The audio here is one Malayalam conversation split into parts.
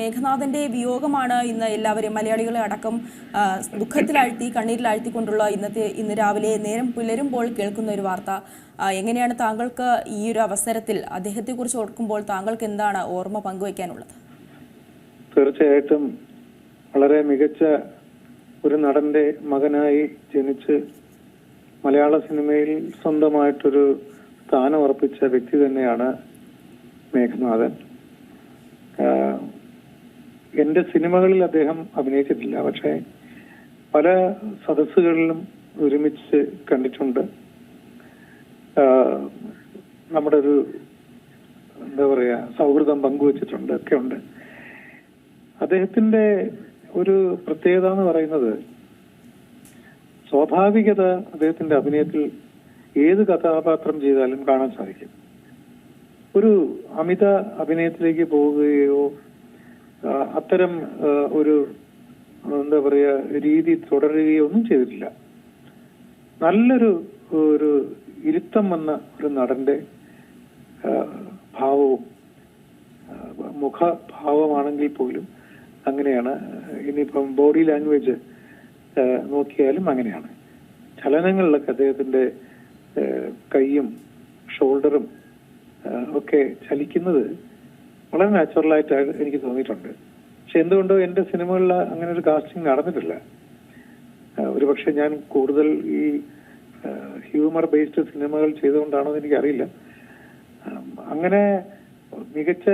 മേഘനാഥന്റെ വിയോഗമാണ് ഇന്ന് എല്ലാവരും മലയാളികളെ അടക്കം ദുഃഖത്തിലാഴ്ത്തി കണ്ണീരിലാഴ്ത്തിക്കൊണ്ടുള്ള ഇന്നത്തെ ഇന്ന് രാവിലെ നേരം പുലരുമ്പോൾ കേൾക്കുന്ന ഒരു വാർത്ത. എങ്ങനെയാണ് താങ്കൾക്ക് ഈ ഒരു അവസരത്തിൽ അദ്ദേഹത്തെക്കുറിച്ച് ഓർക്കുമ്പോൾ താങ്കൾക്ക് എന്താണ് ഓർമ്മ പങ്കുവയ്ക്കാനുള്ളത്? തീർച്ചയായിട്ടും വളരെ മികച്ച ഒരു നടന്റെ മകനായി ജനിച്ച് മലയാള സിനിമയിൽ സ്വന്തമായിട്ടൊരു സ്ഥാനം ഉറപ്പിച്ച വ്യക്തി തന്നെയാണ് മേഘനാഥൻ. എന്റെ സിനിമകളിൽ അദ്ദേഹം അഭിനയിച്ചിട്ടില്ല. പക്ഷേ പല സദസ്സുകളിലും ഒരുമിച്ച് കണ്ടിട്ടുണ്ട്. നമ്മുടെ ഒരു എന്താ പറയാ സൗഹൃദം പങ്കുവച്ചിട്ടുണ്ട് ഒക്കെ ഉണ്ട്. അദ്ദേഹത്തിന്റെ ഒരു പ്രത്യേകത എന്ന് പറയുന്നത് സ്വാഭാവികത അദ്ദേഹത്തിന്റെ അഭിനയത്തിൽ ഏത് കഥാപാത്രം ചെയ്താലും കാണാൻ സാധിക്കും. ഒരു അമിത അഭിനയത്തിലേക്ക് പോവുകയോ അത്തരം ഒരു എന്താ പറയുക രീതി തുടരുകയോ ഒന്നും ചെയ്തിട്ടില്ല. നല്ലൊരു ഒരു ഇരുത്തം വന്ന ഒരു നടന്റെ ഭാവവും മുഖഭാവമാണെങ്കിൽ പോലും അങ്ങനെയാണ്. ഇനിയിപ്പം ബോഡി ലാംഗ്വേജ് നോക്കിയാലും അങ്ങനെയാണ്. ചലനങ്ങളിലൊക്കെ അദ്ദേഹത്തിന്റെ കൈയും ഷോൾഡറും ഒക്കെ ചലിക്കുന്നത് വളരെ നാച്ചുറലായിട്ട് എനിക്ക് തോന്നിയിട്ടുണ്ട്. പക്ഷെ എന്തുകൊണ്ടോ എന്റെ സിനിമകളിൽ അങ്ങനെ ഒരു കാസ്റ്റിംഗ് നടന്നിട്ടില്ല. ഒരുപക്ഷെ ഞാൻ കൂടുതൽ ഈ ഹ്യൂമർ ബേസ്ഡ് സിനിമകൾ ചെയ്തുകൊണ്ടാണോ എന്ന് എനിക്കറിയില്ല. അങ്ങനെ മികച്ച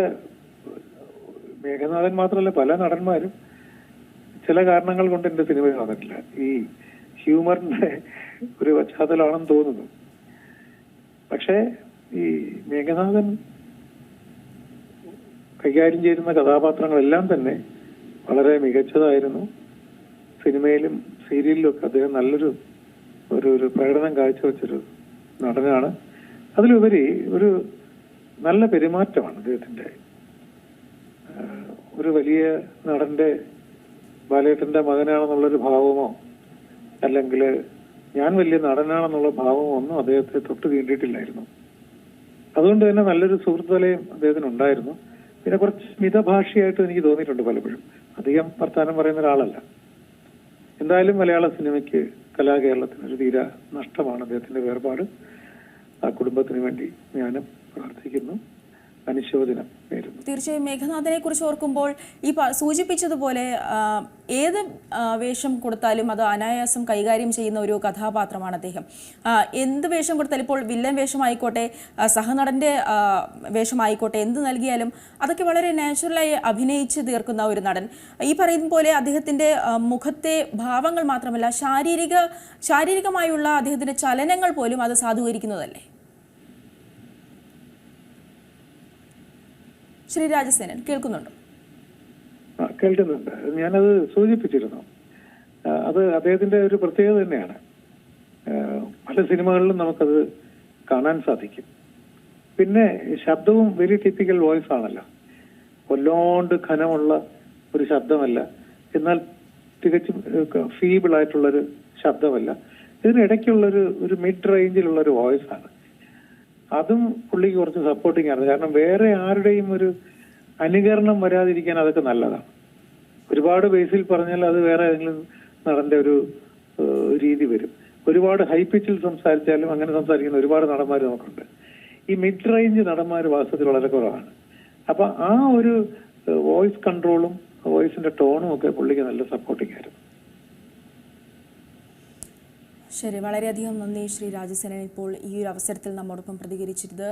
മേഘനാഥൻ മാത്രമല്ല പല നടന്മാരും ചില കാരണങ്ങൾ കൊണ്ട് എന്റെ സിനിമയിൽ വന്നിട്ടില്ല ഈ ഹ്യൂമറിന്റെ ഒരു പശ്ചാത്തലമാണെന്ന് തോന്നുന്നു. പക്ഷേ ഈ മേഘനാഥൻ കൈകാര്യം ചെയ്യുന്ന കഥാപാത്രങ്ങളെല്ലാം തന്നെ വളരെ മികച്ചതായിരുന്നു. സിനിമയിലും സീരിയലിലും ഒക്കെ അദ്ദേഹം നല്ലൊരു ഒരു ഒരു പ്രകടനം കാഴ്ചവെച്ചൊരു നടനാണ്. അതിലുപരി ഒരു നല്ല പെരുമാറ്റമാണ് അദ്ദേഹത്തിന്റെ. ഒരു വലിയ നടന്റെ ബാലേട്ടന്റെ മകനാണെന്നുള്ളൊരു ഭാവമോ അല്ലെങ്കിൽ ഞാൻ വലിയ നടനാണെന്നുള്ള ഭാവമോ ഒന്നും അദ്ദേഹത്തെ തൊട്ട് തീണ്ടിയിട്ടില്ലായിരുന്നു. അതുകൊണ്ട് തന്നെ നല്ലൊരു സുഹൃത്ത് അദ്ദേഹത്തിനുണ്ടായിരുന്നു. പിന്നെ കുറച്ച് മിതഭാഷയായിട്ട് എനിക്ക് തോന്നിയിട്ടുണ്ട് പലപ്പോഴും. അധികം വർത്തമാനം പറയുന്ന ഒരാളല്ല. എന്തായാലും മലയാള സിനിമയ്ക്ക് കലാകേരളത്തിന് ഒരു തീര നഷ്ടമാണ് അദ്ദേഹത്തിന്റെ വേർപാട്. ആ കുടുംബത്തിന് വേണ്ടി ഞാനും പ്രാർത്ഥിക്കുന്നു. അനുശോചനം തീർച്ചയായും മേഘനാഥനെ കുറിച്ച് ഓർക്കുമ്പോൾ ഈ സൂചിപ്പിച്ചതുപോലെ ഏത് വേഷം കൊടുത്താലും അത് അനായാസം കൈകാര്യം ചെയ്യുന്ന ഒരു കഥാപാത്രമാണ് അദ്ദേഹം. എന്ത് വേഷം കൊടുത്താലും ഇപ്പോൾ വില്ലൻ വേഷമായിക്കോട്ടെ സഹനടന്റെ വേഷമായിക്കോട്ടെ എന്ത് നൽകിയാലും അതൊക്കെ വളരെ നാച്ചുറലായി അഭിനയിച്ച് തീർക്കുന്ന ഒരു നടൻ. ഈ പറയുന്ന പോലെ അദ്ദേഹത്തിന്റെ മുഖത്തെ ഭാവങ്ങൾ മാത്രമല്ല ശാരീരിക ശാരീരികമായുള്ള അദ്ദേഹത്തിന്റെ ചലനങ്ങൾ പോലും അത് സാധൂകരിക്കുന്നതല്ലേ? ശ്രീ രാജസേനൻ കേൾക്കുന്നുണ്ടോ. കേൾക്കുന്നുണ്ട്. ഞാനത് സൂചിപ്പിച്ചിരുന്നു. അത് അദ്ദേഹത്തിന്റെ ഒരു പ്രത്യേകത തന്നെയാണ്. പല സിനിമകളിലും നമുക്കത് കാണാൻ സാധിക്കും. പിന്നെ ശബ്ദവും വെരി ടിപ്പിക്കൽ വോയിസ് ആണല്ലോ. കൊല്ലോണ്ട് ഘനമുള്ള ഒരു ശബ്ദമല്ല. എന്നാൽ തികച്ചും ഫീബിൾ ആയിട്ടുള്ളൊരു ശബ്ദമല്ല. ഇതിനിടയ്ക്കുള്ളൊരു ഒരു മിഡ് റേഞ്ചിലുള്ള ഒരു വോയിസ് ആണ്. അതും പുള്ളിക്ക് കുറച്ച് സപ്പോർട്ടിങ് ആയിരുന്നു. കാരണം വേറെ ആരുടെയും ഒരു അനുകരണം വരാതിരിക്കാൻ അതൊക്കെ നല്ലതാണ്. ഒരുപാട് ബേസിൽ പറഞ്ഞാൽ അത് വേറെ ഏതെങ്കിലും നടന്റെ ഒരു രീതി വരും. ഒരുപാട് ഹൈ പിച്ചിൽ സംസാരിച്ചാലും അങ്ങനെ സംസാരിക്കുന്ന ഒരുപാട് നടന്മാർ നമുക്കുണ്ട്. ഈ മിഡ് റേഞ്ച് നടന്മാർ വാസ്തവത്തിൽ വളരെ കുറവാണ്. അപ്പൊ ആ ഒരു വോയിസ് കൺട്രോളും വോയിസിന്റെ ടോണും ഒക്കെ പുള്ളിക്ക് നല്ല സപ്പോർട്ടിങ് ആയിരുന്നു. ശരി വളരെയധികം നന്ദി ശ്രീ രാജസേനൻ ഇപ്പോൾ ഈ ഒരു അവസരത്തിൽ നമ്മോടൊപ്പം പ്രതികരിച്ചിരുന്നത്.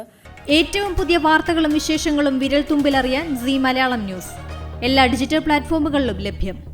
ഏറ്റവും പുതിയ വാർത്തകളും വിശേഷങ്ങളും വിരൽ തുമ്പിലറിയാൻ സി മലയാളം ന്യൂസ്. എല്ലാ ഡിജിറ്റൽ പ്ലാറ്റ്ഫോമുകളിലും ലഭ്യം.